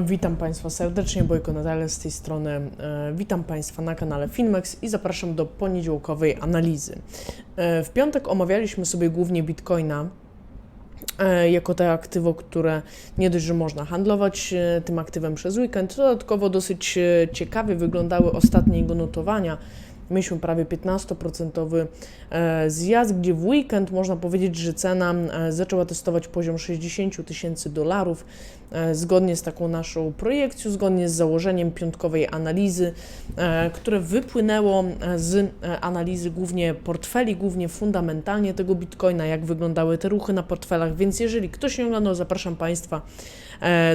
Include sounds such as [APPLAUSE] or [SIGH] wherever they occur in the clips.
Witam Państwa serdecznie, Bojko Natale z tej strony. E, Witam Państwa na kanale Finmex i zapraszam do poniedziałkowej analizy. E, W piątek omawialiśmy sobie głównie Bitcoina e, jako te aktywo, które nie dość, że można handlować e, tym aktywem przez weekend, dodatkowo dosyć e, ciekawie wyglądały ostatnie jego notowania. Mieliśmy prawie 15% e, zjazd, gdzie w weekend można powiedzieć, że cena e, zaczęła testować poziom 60 tysięcy dolarów, e, zgodnie z taką naszą projekcją, zgodnie z założeniem piątkowej analizy, które wypłynęło z analizy głównie portfeli, głównie fundamentalnie tego bitcoina, jak wyglądały te ruchy na portfelach. Więc jeżeli ktoś nie oglądał, zapraszam Państwa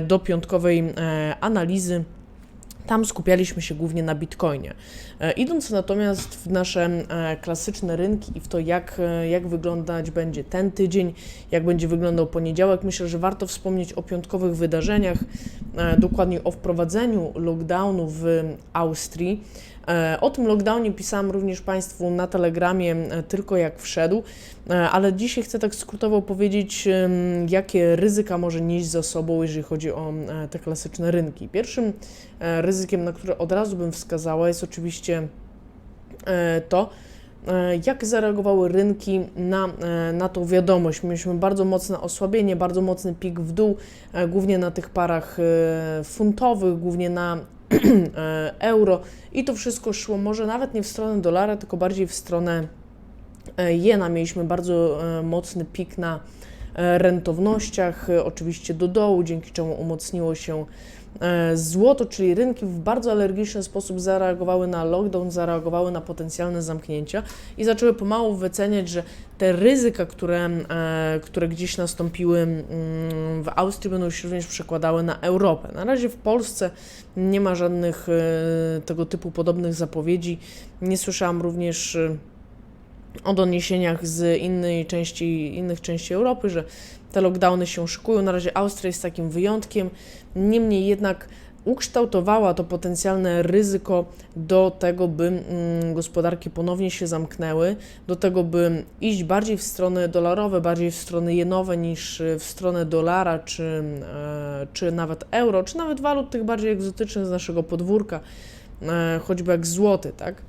do piątkowej analizy. Tam skupialiśmy się głównie na bitcoinie. E, Idąc natomiast w nasze e, klasyczne rynki i w to, jak, e, jak wyglądać będzie ten tydzień, jak będzie wyglądał poniedziałek, myślę, że warto wspomnieć o piątkowych wydarzeniach, dokładnie o wprowadzeniu lockdownu w Austrii. E, O tym lockdownie pisałam również Państwu na Telegramie, e, tylko jak wszedł, e, ale dzisiaj chcę tak skrótowo powiedzieć, jakie ryzyka może nieść za sobą, jeżeli chodzi o te klasyczne rynki. Pierwszym ryzykiem, na które od razu bym wskazała, jest oczywiście to, jak zareagowały rynki na, na tą wiadomość. Mieliśmy bardzo mocne osłabienie, bardzo mocny pik w dół, głównie na tych parach funtowych, głównie na [CLEARS THROAT] euro i to wszystko szło może nawet nie w stronę dolara, tylko bardziej w stronę e, jena. Mieliśmy bardzo e, mocny pik na e, rentownościach, e, oczywiście do dołu, dzięki czemu umocniło się e, złoto, czyli rynki w bardzo alergiczny sposób zareagowały na lockdown, zareagowały na potencjalne zamknięcia i zaczęły pomału wyceniać, że te ryzyka, które, e, które gdzieś nastąpiły mm, w Austrii, będą się również przekładały na Europę. Na razie w Polsce nie ma żadnych e, tego typu podobnych zapowiedzi. Nie słyszałam również e, o doniesieniach z innej części, innych części Europy, że te lockdowny się szykują. Na razie Austria jest takim wyjątkiem. Niemniej jednak ukształtowała to potencjalne ryzyko do tego, by mm, gospodarki ponownie się zamknęły, do tego, by iść bardziej w stronę dolarowe, bardziej w strony jenowe niż w stronę dolara, czy, e, czy nawet euro, czy nawet walut tych bardziej egzotycznych z naszego podwórka, e, choćby jak złoty, tak?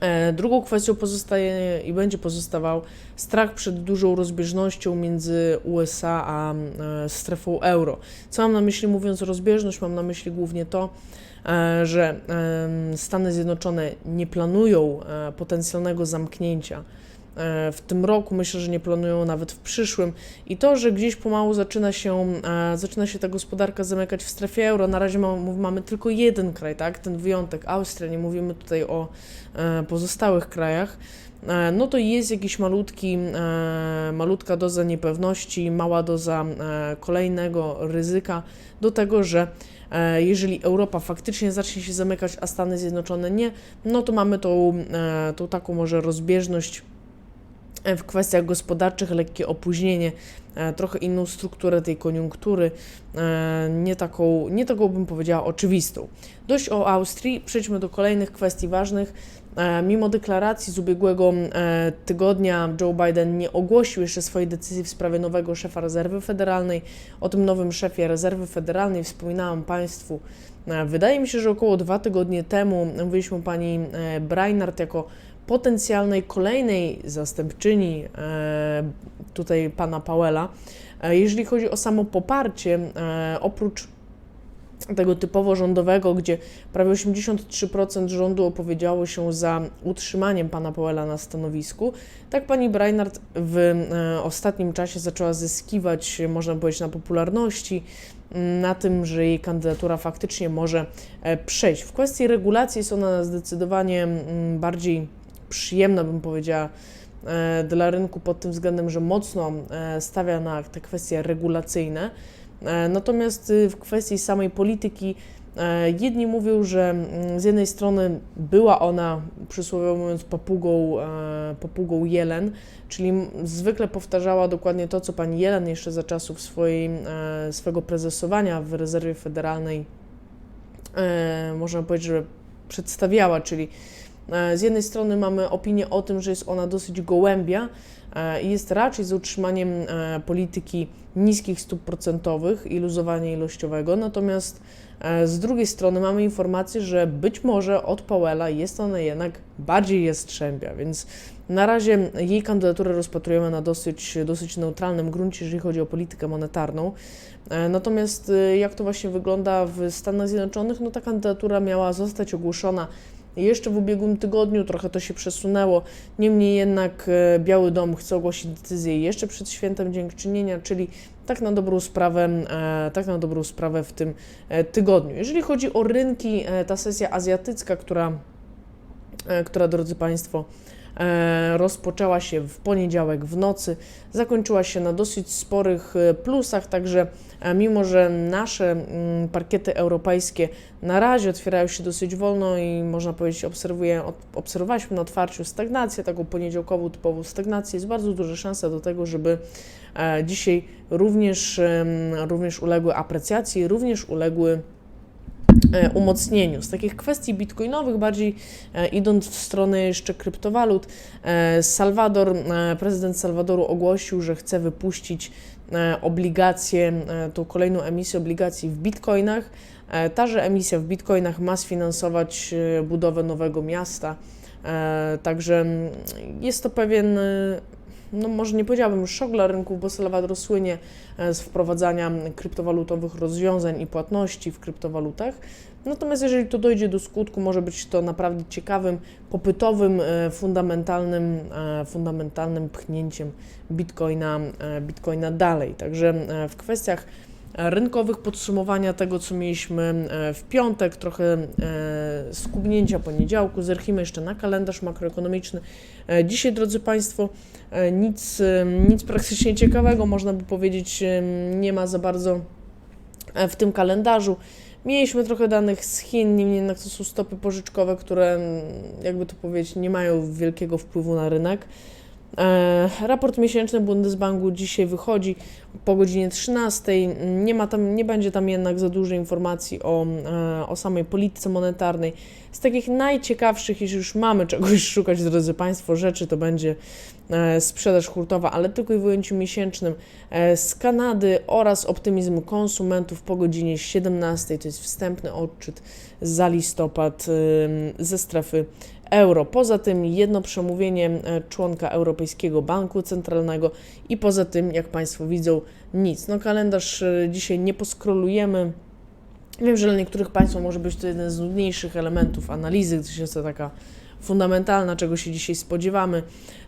E, Drugą kwestią pozostaje i będzie pozostawał strach przed dużą rozbieżnością między USA a e, strefą euro. Co mam na myśli mówiąc rozbieżność? Mam na myśli głównie to, e, że Stany Zjednoczone nie planują potencjalnego zamknięcia w tym roku, myślę, że nie planują nawet w przyszłym. I to, że gdzieś pomału zaczyna się, e, zaczyna się ta gospodarka zamykać w strefie euro, na razie ma, mów- mamy tylko jeden kraj, tak? Ten wyjątek, Austria, nie mówimy tutaj o e, pozostałych krajach. E, no to jest jakiś malutki, e, malutka doza niepewności, mała doza e, kolejnego ryzyka do tego, że e, jeżeli Europa faktycznie zacznie się zamykać, a Stany Zjednoczone nie, no to mamy tą, e, tą taką może rozbieżność e, w kwestiach gospodarczych, lekkie opóźnienie, e, trochę inną strukturę tej koniunktury, e, nie taką, nie taką bym powiedziała oczywistą. Dość o Austrii, przejdźmy do kolejnych kwestii ważnych. E, Mimo deklaracji z ubiegłego tygodnia Joe Biden nie ogłosił jeszcze swojej decyzji w sprawie nowego szefa rezerwy federalnej. O tym nowym szefie rezerwy federalnej wspominałam Państwu. Wydaje mi się, że około dwa tygodnie temu mówiliśmy pani Brainard jako potencjalnej kolejnej zastępczyni e, tutaj pana Powella. E, Jeżeli chodzi o samo poparcie, e, oprócz tego typowo rządowego, gdzie prawie 83% rządu opowiedziało się za utrzymaniem pana Powella na stanowisku, tak pani Brainard w ostatnim czasie zaczęła zyskiwać, można powiedzieć, na popularności, na tym, że jej kandydatura faktycznie może przejść. W kwestii regulacji jest ona zdecydowanie bardziej przyjemna, bym powiedziała, e, dla rynku pod tym względem, że mocno e, stawia na te kwestie regulacyjne. E, Natomiast y, w kwestii samej polityki, jedni mówią, że mm, z jednej strony była ona, przysłowiowo mówiąc, papugą, papugą Jelen, czyli zwykle powtarzała dokładnie to, co pani Jelen jeszcze za czasów swojej, swego prezesowania w rezerwie federalnej, można powiedzieć, że przedstawiała, czyli Z jednej strony mamy opinię o tym, że jest ona dosyć gołębia e, i jest raczej za utrzymaniem e, polityki niskich stóp procentowych i luzowania ilościowego, natomiast e, z drugiej strony mamy informację, że być może od Powella jest ona jednak bardziej jastrzębia, więc na razie jej kandydaturę rozpatrujemy na dosyć, dosyć neutralnym gruncie, jeżeli chodzi o politykę monetarną. E, Natomiast e, jak to właśnie wygląda w Stanach Zjednoczonych, no ta kandydatura miała zostać ogłoszona jeszcze w ubiegłym tygodniu, trochę to się przesunęło. Niemniej jednak e, Biały Dom chce ogłosić decyzję jeszcze przed świętem Dziękczynienia, czyli tak na dobrą sprawę, e, tak na dobrą sprawę w tym e, tygodniu. Jeżeli chodzi o rynki, ta sesja azjatycka, która, która drodzy Państwo, rozpoczęła się w poniedziałek w nocy, zakończyła się na dosyć sporych e, plusach, także e, mimo, że nasze mm, parkiety europejskie na razie otwierają się dosyć wolno i można powiedzieć, obserwuję, obserwowaliśmy na otwarciu stagnację, taką poniedziałkową typową stagnację, jest bardzo duża szansa do tego, żeby e, dzisiaj również, również uległy aprecjacji, również uległy e, umocnieniu. Z takich kwestii bitcoinowych, bardziej e, idąc w stronę jeszcze kryptowalut, e, Salwador, e, prezydent Salwadoru ogłosił, że chce wypuścić e, obligacje, e, tą kolejną emisję obligacji w bitcoinach. E, Taże emisja w bitcoinach ma sfinansować e, budowę nowego miasta. E, Także jest to pewien, e, no może nie powiedziałabym już szok dla rynków, bo Salwador słynie e, z wprowadzania kryptowalutowych rozwiązań i płatności w kryptowalutach. Natomiast jeżeli to dojdzie do skutku, może być to naprawdę ciekawym, popytowym, e, fundamentalnym, e, fundamentalnym pchnięciem Bitcoina, Bitcoina dalej. Także w kwestiach rynkowych podsumowania tego, co mieliśmy e, w piątek, trochę e, skubnięcia poniedziałku, zerchimy jeszcze na kalendarz makroekonomiczny. E, Dzisiaj, drodzy Państwo, nic, nic praktycznie ciekawego, można by powiedzieć, nie ma za bardzo w tym kalendarzu. Mieliśmy trochę danych z Chin, niemniej jednak to są stopy pożyczkowe, które, jakby to powiedzieć, nie mają wielkiego wpływu na rynek. E, raport miesięczny Bundesbanku dzisiaj wychodzi po godzinie 13. Nie, ma tam, nie będzie tam jednak za dużo informacji o, e, o samej polityce monetarnej. Z takich najciekawszych, jeśli już mamy czegoś [LAUGHS] szukać, drodzy Państwo, rzeczy, to będzie e, sprzedaż hurtowa, ale tylko i w ujęciu miesięcznym z Kanady oraz optymizm konsumentów po godzinie 17. To jest wstępny odczyt za listopad ze strefy euro. Poza tym jedno przemówienie e, członka Europejskiego Banku Centralnego i poza tym, jak Państwo widzą, nic. No kalendarz e, dzisiaj nie poskrolujemy. Wiem, że dla niektórych Państwa może być to jeden z nudniejszych elementów analizy, gdyż jest to taka fundamentalna, czego się dzisiaj spodziewamy.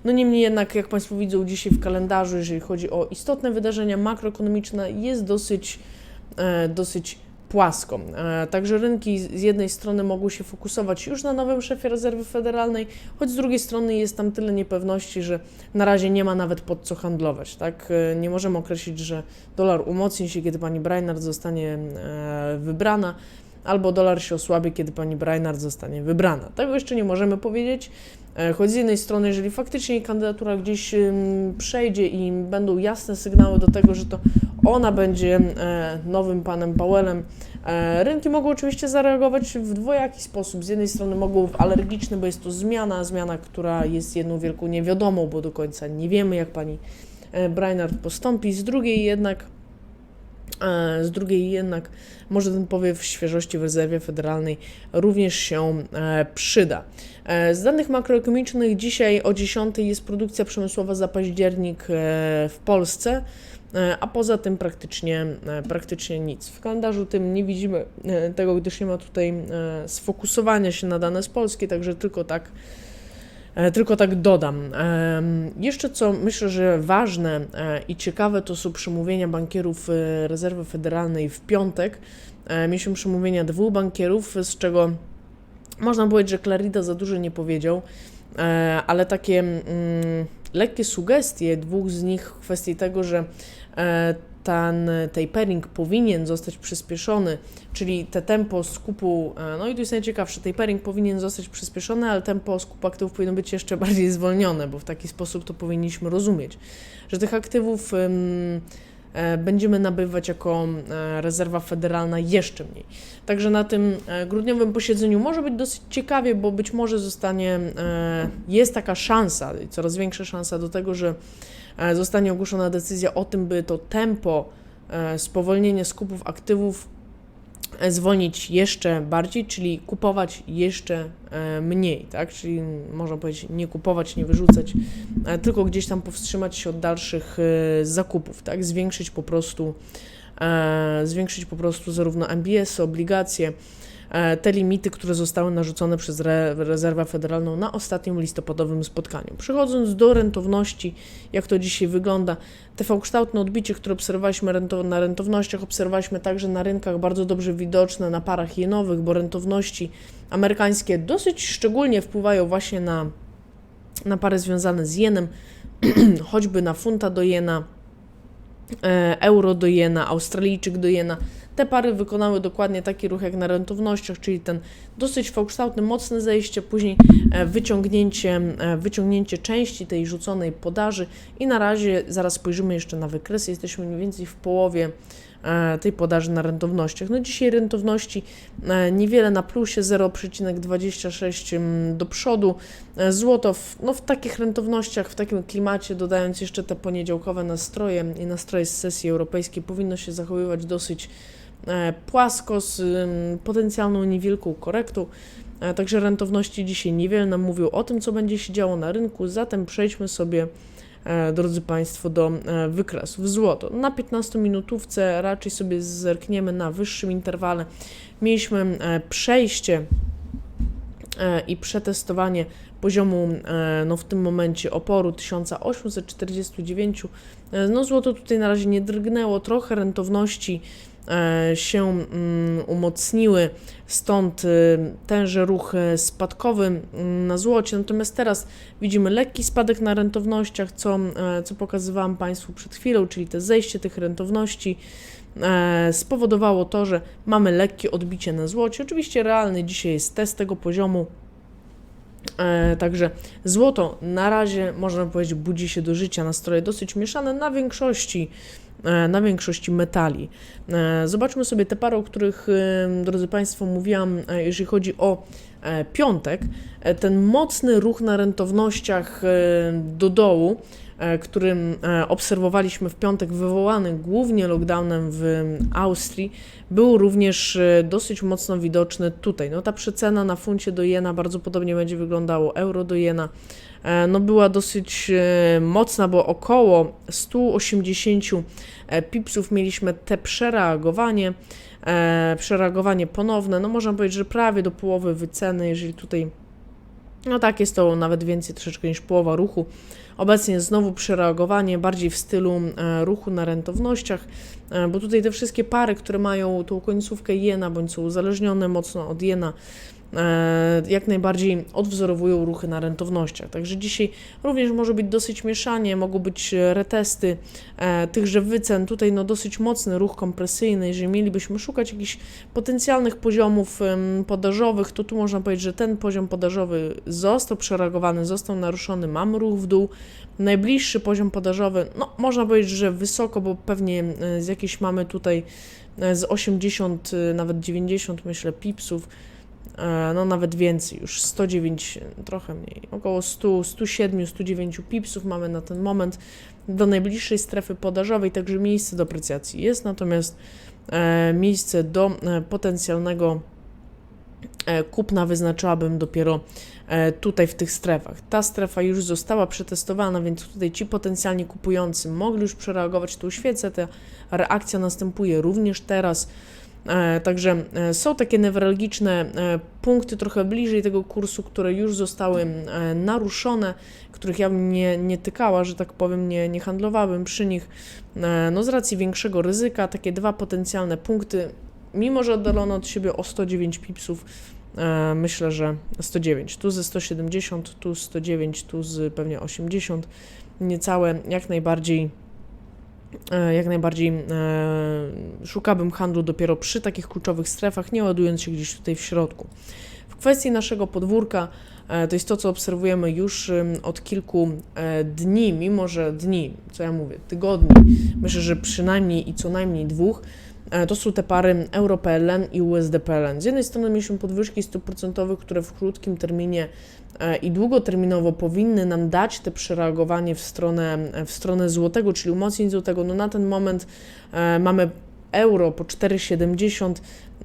No niemniej jednak, jak Państwo widzą dzisiaj w kalendarzu, jeżeli chodzi o istotne wydarzenia makroekonomiczne, jest dosyć, e, dosyć płasko. E, Także rynki z jednej strony mogły się fokusować już na nowym szefie rezerwy federalnej, choć z drugiej strony jest tam tyle niepewności, że na razie nie ma nawet pod co handlować. Tak? E, Nie możemy określić, że dolar umocni się, kiedy pani Brainard zostanie e, wybrana, albo dolar się osłabi, kiedy pani Brainard zostanie wybrana. Tego jeszcze nie możemy powiedzieć. Choć z jednej strony, jeżeli faktycznie kandydatura gdzieś przejdzie i będą jasne sygnały do tego, że to ona będzie e, nowym panem Powellem, e, rynki mogą oczywiście zareagować w dwojaki sposób. Z jednej strony mogą w alergiczny, bo jest to zmiana, zmiana, która jest jedną wielką niewiadomą, bo do końca nie wiemy, jak pani e, Brainard postąpi. Z drugiej jednak Z drugiej jednak może ten powiew świeżości w rezerwie federalnej również się przyda. Z danych makroekonomicznych dzisiaj o 10 jest produkcja przemysłowa za październik w Polsce, a poza tym praktycznie, e, praktycznie nic. W kalendarzu tym nie widzimy e, tego, gdyż nie ma tutaj e, sfokusowania się na dane z Polski, także tylko tak E, Tylko tak dodam. Jeszcze co myślę, że ważne e, i ciekawe to są przemówienia bankierów e, Rezerwy Federalnej w piątek. E, Mieliśmy przemówienia dwóch bankierów, z czego można powiedzieć, że Clarida za dużo nie powiedział, e, ale takie mm, lekkie sugestie dwóch z nich w kwestii tego, że e, ten tapering powinien zostać przyspieszony, czyli te tempo skupu, e, no i tu jest najciekawsze, tapering powinien zostać przyspieszony, ale tempo skupu aktywów powinno być jeszcze bardziej zwolnione, bo w taki sposób to powinniśmy rozumieć, że tych aktywów będziemy nabywać jako e, rezerwa federalna jeszcze mniej. Także na tym e, grudniowym posiedzeniu może być dosyć ciekawie, bo być może zostanie, e, jest taka szansa, coraz większa szansa do tego, że e, zostanie ogłoszona decyzja o tym, by to tempo e, spowolnienia skupów aktywów e, zwolnić jeszcze bardziej, czyli kupować jeszcze e, mniej, tak? Czyli można powiedzieć nie kupować, nie wyrzucać, e, tylko gdzieś tam powstrzymać się od dalszych e, zakupów, tak? Zwiększyć po prostu zwiększyć po prostu zarówno MBS, obligacje, te limity, które zostały narzucone przez re, Rezerwę Federalną na ostatnim listopadowym spotkaniu. Przechodząc do rentowności, jak to dzisiaj wygląda, te V-kształtne odbicie, które obserwowaliśmy na rentownościach, obserwowaliśmy także na rynkach bardzo dobrze widoczne na parach jenowych, bo rentowności amerykańskie dosyć szczególnie wpływają właśnie na, na pary związane z jenem, [CLEARS THROAT] choćby na funta do jena, e, euro do jena, australijczyk do jena. Te pary wykonały dokładnie taki ruch jak na rentownościach, czyli ten dosyć V-kształtny, mocne zejście, później e, wyciągnięcie, e, wyciągnięcie części tej rzuconej podaży i na razie zaraz spojrzymy jeszcze na wykresy, jesteśmy mniej więcej w połowie e, tej podaży na rentownościach. No dzisiaj rentowności niewiele na plusie, 0,26 mm, do przodu. Złoto w, no w takich rentownościach, w takim klimacie, dodając jeszcze te poniedziałkowe nastroje i nastroje z sesji europejskiej, powinno się zachowywać dosyć płasko, z ym, potencjalną niewielką korektą. E, Także rentowności dzisiaj niewiele nam mówią o tym, co będzie się działo na rynku, zatem przejdźmy sobie, e, drodzy Państwo, do e, wykresów. Złoto. Na 15-minutówce raczej sobie zerkniemy na wyższym interwale. Mieliśmy e, przejście e, i przetestowanie poziomu e, no w tym momencie oporu 1849. E, No złoto tutaj na razie nie drgnęło, trochę rentowności e, się mm, umocniły, stąd e, tenże ruch e, spadkowy mm, na złocie. Natomiast teraz widzimy lekki spadek na rentownościach, co, e, co pokazywałam Państwu przed chwilą, czyli te zejście tych rentowności e, spowodowało to, że mamy lekkie odbicie na złocie. Oczywiście realny dzisiaj jest test tego poziomu. E, także złoto na razie można powiedzieć budzi się do życia, nastroje dosyć mieszane na większości, e, na większości metali. E, zobaczmy sobie te pary, o których, e, drodzy Państwo, mówiłam, e, jeżeli chodzi o e, piątek. E, ten mocny ruch na rentownościach e, do dołu, e, którym e, obserwowaliśmy w piątek, wywołany głównie lockdownem w Austrii, był również e, dosyć mocno widoczny tutaj. No ta przecena na funcie do jena bardzo podobnie będzie wyglądało euro do jena. E, No była dosyć e, mocna, bo około 180 e, pipsów mieliśmy te przereagowanie, e, przereagowanie ponowne. No można powiedzieć, że prawie do połowy wyceny, jeżeli tutaj no tak, jest to nawet więcej troszeczkę niż połowa ruchu. Obecnie znowu przereagowanie bardziej w stylu e, ruchu na rentownościach, e, bo tutaj te wszystkie pary, które mają tą końcówkę jena bądź są uzależnione mocno od jena, jak najbardziej odwzorowują ruchy na rentownościach. Także dzisiaj również może być dosyć mieszanie, mogą być e, retesty e, tychże wycen. Tutaj no dosyć mocny ruch kompresyjny. Jeżeli mielibyśmy szukać jakichś potencjalnych poziomów podażowych, to tu można powiedzieć, że ten poziom podażowy został przereagowany, został naruszony, mamy ruch w dół. Najbliższy poziom podażowy, no można powiedzieć, że wysoko, bo pewnie e, z jakiejś mamy tutaj e, z 80, e, nawet 90 myślę pipsów, e, no nawet więcej, już 109, trochę mniej, około 100, 107, 109 pipsów mamy na ten moment do najbliższej strefy podażowej, także miejsce do aprecjacji jest, natomiast e, miejsce do e, potencjalnego e, kupna wyznaczyłabym dopiero e, tutaj w tych strefach. Ta strefa już została przetestowana, więc tutaj ci potencjalnie kupujący mogli już przereagować tą świecę. Ta reakcja następuje również teraz. E, Także e, są takie newralgiczne e, punkty trochę bliżej tego kursu, które już zostały naruszone, których ja bym nie, nie tykała, że tak powiem, nie, nie handlowałabym przy nich. No z racji większego ryzyka, takie dwa potencjalne punkty, mimo że oddalono od siebie o 109 pipsów, myślę, że 109, tu ze 170, tu 109, tu z pewnie 80, niecałe, jak najbardziej jak najbardziej e, szukałbym handlu dopiero przy takich kluczowych strefach, nie ładując się gdzieś tutaj w środku. W kwestii naszego podwórka, e, to jest to, co obserwujemy już od kilku e, dni, mimo że dni, co ja mówię, tygodni, myślę, że przynajmniej i co najmniej dwóch, e, to są te pary EuroPLN i USDPLN. Z jednej strony mieliśmy podwyżki stóp procentowych, które w krótkim terminie e, i długoterminowo powinny nam dać te przereagowanie w stronę, w stronę złotego, czyli umocnić złotego. No na ten moment e, mamy euro po 4,70,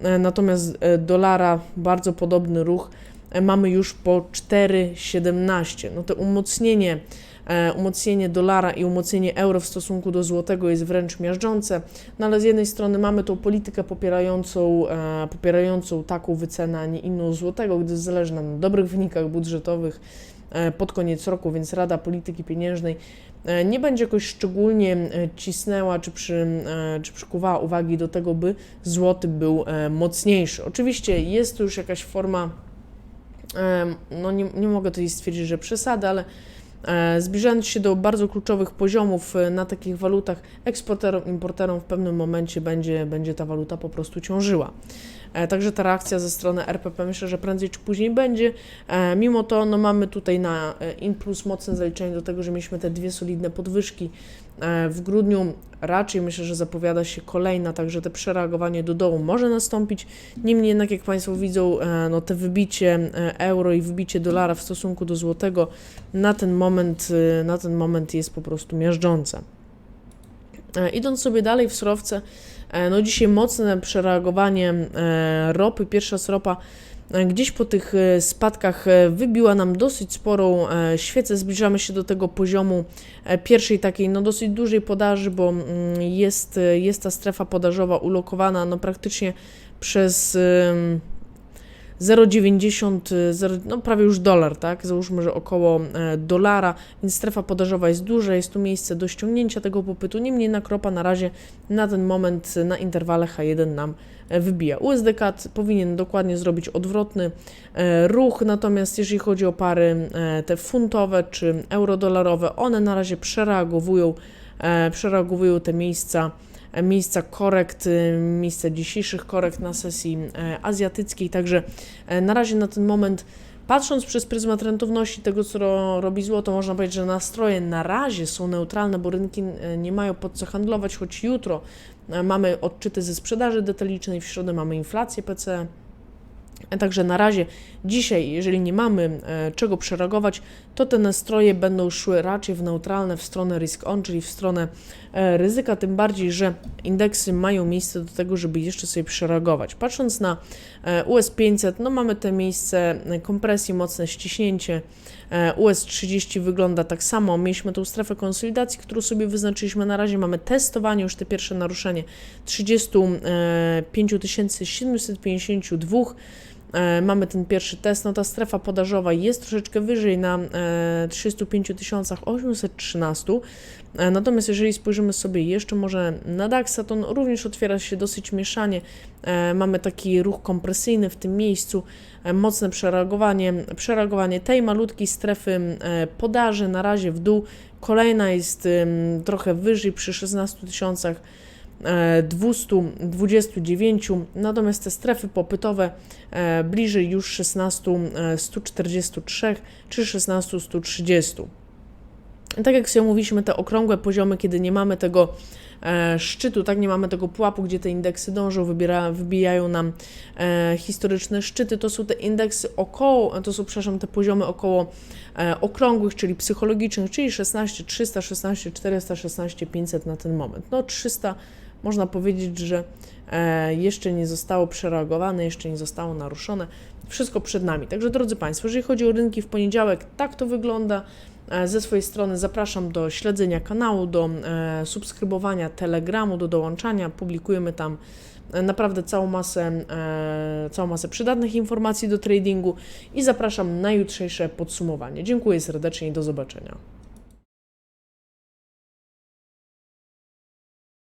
e, natomiast e, dolara bardzo podobny ruch e, mamy już po 4,17. No to umocnienie, e, umocnienie dolara i umocnienie euro w stosunku do złotego jest wręcz miażdżące, no ale z jednej strony mamy tą politykę popierającą, e, popierającą taką wycenę, a nie inną złotego, gdyż zależy nam na dobrych wynikach budżetowych e, pod koniec roku, więc Rada Polityki Pieniężnej e, nie będzie jakoś szczególnie e, cisnęła czy, przy, e, czy przykuwała uwagi do tego, by złoty był e, mocniejszy. Oczywiście jest to już jakaś forma, e, no nie, nie mogę tutaj stwierdzić, że przesady, ale e, zbliżając się do bardzo kluczowych poziomów e, na takich walutach, eksporterom, importerom w pewnym momencie będzie, będzie ta waluta po prostu ciążyła. E, Także ta reakcja ze strony RPP myślę, że prędzej czy później będzie. E, Mimo to no, mamy tutaj na e, in plus mocne zaliczenie do tego, że mieliśmy te dwie solidne podwyżki. W grudniu raczej myślę, że zapowiada się kolejna, także te przereagowanie do dołu może nastąpić. Niemniej jednak, jak Państwo widzą, no, te wybicie euro i wybicie dolara w stosunku do złotego na ten moment, na ten moment jest po prostu miażdżące. E, Idąc sobie dalej w surowce, e, no dzisiaj mocne przereagowanie e, ropy. Pierwsza z ropa gdzieś po tych spadkach wybiła nam dosyć sporą świecę. Zbliżamy się do tego poziomu pierwszej takiej no dosyć dużej podaży, bo mm, jest, jest ta strefa podażowa ulokowana no praktycznie przez 0,90, e, no prawie już dolar, tak? Załóżmy, że około e, dolara, więc strefa podażowa jest duża, jest tu miejsce do ściągnięcia tego popytu. Niemniej jednak ropa na razie na ten moment e, na interwale H1 nam wybija. USDCAD powinien dokładnie zrobić odwrotny ruch, natomiast jeżeli chodzi o pary te funtowe czy eurodolarowe, one na razie przereagowują, przereagowują te miejsca miejsca korekt, e, miejsca dzisiejszych korekt na sesji e, azjatyckiej, także e, na razie na ten moment Patrząc przez pryzmat rentowności tego, co ro, robi złoto, można powiedzieć, że nastroje na razie są neutralne, bo rynki e, nie mają pod co handlować, choć jutro mamy odczyty ze sprzedaży detalicznej, w środę mamy inflację PCE. E, Także na razie dzisiaj, jeżeli nie mamy czego przereagować, to te nastroje będą szły raczej w neutralne, w stronę risk on, czyli w stronę e, ryzyka, tym bardziej, że indeksy mają miejsce do tego, żeby jeszcze sobie przereagować. Patrząc na e, US 500, no mamy te miejsce e, kompresji, mocne ściśnięcie. E, US 30 wygląda tak samo. Mieliśmy tą strefę konsolidacji, którą sobie wyznaczyliśmy. Na razie mamy testowanie, już te pierwsze naruszenie 35 752. E, Mamy ten pierwszy test, no ta strefa podażowa jest troszeczkę wyżej na e, 35 813. E, Natomiast jeżeli spojrzymy sobie jeszcze może na DAX, to on również otwiera się dosyć mieszanie. E, Mamy taki ruch kompresyjny w tym miejscu, e, mocne przereagowanie, przereagowanie tej malutkiej strefy e, podaży na razie w dół. Kolejna jest trochę wyżej przy 16 tysiącach. E, 229, natomiast te strefy popytowe e, bliżej już 16 e, 143 czy 16 130. Tak jak sobie mówiliśmy, te okrągłe poziomy, kiedy nie mamy tego e, szczytu, tak nie mamy tego pułapu, gdzie te indeksy dążą, wybiera, wybijają nam e, historyczne szczyty, to są te indeksy około, to są, przepraszam, te poziomy około e, okrągłych, czyli psychologicznych, czyli 16 300, 16 400, 16 500 na ten moment. No 300 można powiedzieć, że e, jeszcze nie zostało przereagowane, jeszcze nie zostało naruszone. Wszystko przed nami. Także drodzy Państwo, jeżeli chodzi o rynki w poniedziałek, tak to wygląda. E, Ze swojej strony zapraszam do śledzenia kanału, do e, subskrybowania Telegramu, do dołączania. Publikujemy tam naprawdę całą masę, całą masę przydatnych informacji do tradingu i zapraszam na jutrzejsze podsumowanie. Dziękuję serdecznie i do zobaczenia.